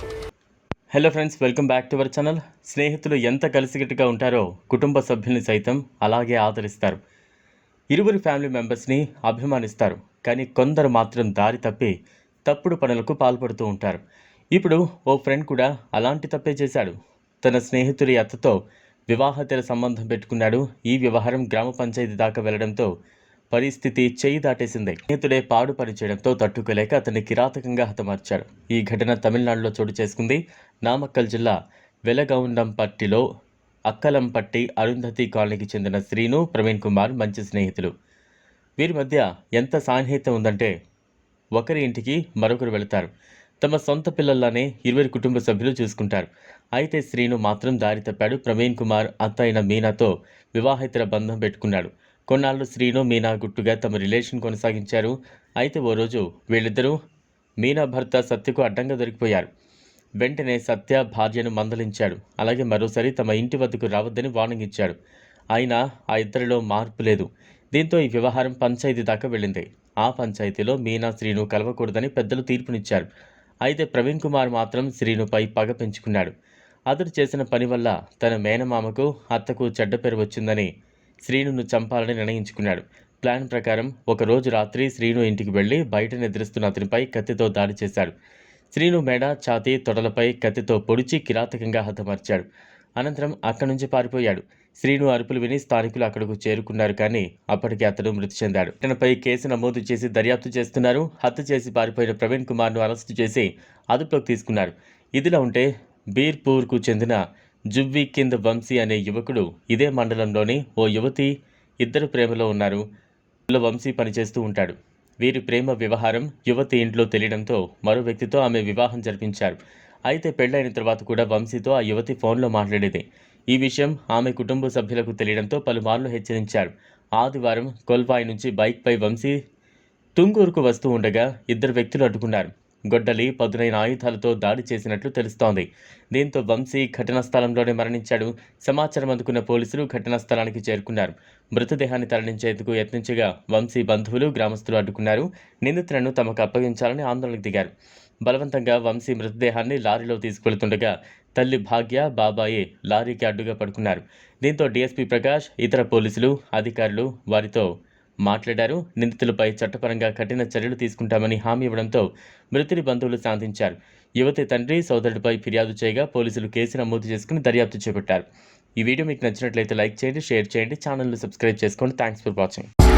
Hello friends welcome back to our channel స్నేహితులు ఎంత కలిసికట్టుగా ఉంటారో కుటుంబ సభ్యుల్ని సైతం అలాగే ఆదరిస్తారు. ఇరువురి ఫ్యామిలీ మెంబర్స్ని అభిమానిస్తారు. కానీ కొందరు మాత్రం దారి తప్పి తప్పుడు పనులకు పాల్పడుతూ ఉంటారు. ఇప్పుడు ఓ ఫ్రెండ్ కూడా అలాంటి తప్పే చేశాడు. తన స్నేహితుడి అత్తతో వివాహతర సంబంధం పెట్టుకున్నాడు. ఈ వ్యవహారం గ్రామ పంచాయతీ దాకా వెళ్ళడంతో పరిస్థితి చేయి దాటేసింది. స్నేహితుడే పాడు చేయడంతో తట్టుకోలేక అతన్ని కిరాతకంగా హతమార్చాడు. ఈ ఘటన తమిళనాడులో చోటు చేసుకుంది. నామక్కల్ జిల్లా వెలగౌండంపట్టిలో అక్కలంపట్టి అరుంధతి కాలనీకి చెందిన శ్రీను ప్రవీణ్ కుమార్ మంచి స్నేహితులు. వీరి మధ్య ఎంత సాన్నిహిత్యం ఉందంటే ఒకరి ఇంటికి మరొకరు వెళతారు. తమ సొంత పిల్లల్లానే ఇరువురి కుటుంబ సభ్యులు చూసుకుంటారు. అయితే శ్రీను మాత్రం దారి తప్పాడు. ప్రవీణ్ కుమార్ అత్త అయిన మీనాతో వివాహేతర బంధం పెట్టుకున్నాడు. కొన్నాళ్ళు శ్రీను మీనా గుట్టుగా తమ రిలేషన్ కొనసాగించారు. అయితే ఓ రోజు వీళ్ళిద్దరూ మీనా భర్త సత్యకు అడ్డంగా దొరికిపోయారు. వెంటనే సత్య భార్యను మందలించాడు. అలాగే మరోసారి తమ ఇంటి వద్దకు రావద్దని వార్నింగ్ ఇచ్చాడు. అయినా ఆ ఇద్దరిలో మార్పు లేదు. దీంతో ఈ వ్యవహారం పంచాయతీ దాకా వెళ్ళింది. ఆ పంచాయతీలో మీనా శ్రీను కలవకూడదని పెద్దలు తీర్పునిచ్చారు. అయితే ప్రవీణ్ కుమార్ మాత్రం శ్రీనుపై పగ పెంచుకున్నాడు. అతడు చేసిన పని వల్ల తన మేనమామకు అత్తకు చెడ్డ పేరు వచ్చిందని శ్రీనును చంపాలని నిర్ణయించుకున్నాడు. ప్లాన్ ప్రకారం ఒక రోజు రాత్రి శ్రీను ఇంటికి వెళ్ళి బయట నిద్రిస్తున్న అతనిపై కత్తితో దాడి చేశాడు. శ్రీను మెడ ఛాతీ తొడలపై కత్తితో పొడిచి కిరాతకంగా హతమార్చాడు. అనంతరం అక్కడి నుంచి పారిపోయాడు. శ్రీను అరుపులు విని స్థానికులు అక్కడకు చేరుకున్నారు కానీ అప్పటికే అతడు మృతి చెందాడు. తనపై కేసు నమోదు చేసి దర్యాప్తు చేస్తున్నారు. హత్య చేసి పారిపోయిన ప్రవీణ్ కుమార్ను అరెస్టు చేసి అదుపులోకి తీసుకున్నారు. ఇదిలా ఉంటే బీర్పూర్కు చెందిన జువ్వి కింద వంశీ అనే యువకుడు ఇదే మండలంలోని ఓ యువతి ఇద్దరు ప్రేమలో ఉన్నారు. వంశీ పనిచేస్తూ ఉంటాడు. వీరి ప్రేమ వ్యవహారం యువతి ఇంట్లో తెలియడంతో మరో వ్యక్తితో ఆమె వివాహం జరిపించారు. అయితే పెళ్ళైన తర్వాత కూడా వంశీతో ఆ యువతి ఫోన్లో మాట్లాడేది. ఈ విషయం ఆమె కుటుంబ సభ్యులకు తెలియడంతో పలుమార్లు హెచ్చరించారు. ఆదివారం కొల్వాయి నుంచి బైక్పై వంశీ తుంగూరుకు వస్తూ ఉండగా ఇద్దరు వ్యక్తులు అడ్డుకున్నారు. గొడ్డలి పదునైన ఆయుధాలతో దాడి చేసినట్లు తెలుస్తోంది. దీంతో వంశీ ఘటనా స్థలంలోనే మరణించాడు. సమాచారం అందుకున్న పోలీసులు ఘటనా స్థలానికి చేరుకున్నారు. మృతదేహాన్ని తరలించేందుకు యత్నించగా వంశీ బంధువులు గ్రామస్తులు అడ్డుకున్నారు. నిందితులను తమకు అప్పగించాలని ఆందోళనకు దిగారు. బలవంతంగా వంశీ మృతదేహాన్ని లారీలో తీసుకువెళ్తుండగా తల్లి భాగ్య బాబాయి లారీకి అడ్డుగా పడుకున్నారు. దీంతో డీఎస్పీ ప్రకాష్ ఇతర పోలీసులు అధికారులు వారితో మాట్లాడారు. నిందితులపై చట్టపరంగా కఠిన చర్యలు తీసుకుంటామని హామీ ఇవ్వడంతో మృతుడి బంధువులు శాంతించారు. యువతి తండ్రి సోదరుడిపై ఫిర్యాదు చేయగా పోలీసులు కేసు నమోదు చేసుకుని దర్యాప్తు చేపట్టారు. ఈ వీడియో మీకు నచ్చినట్లయితే లైక్ చేయండి షేర్ చేయండి ఛానల్ను సబ్స్క్రైబ్ చేసుకోండి. Thanks for watching.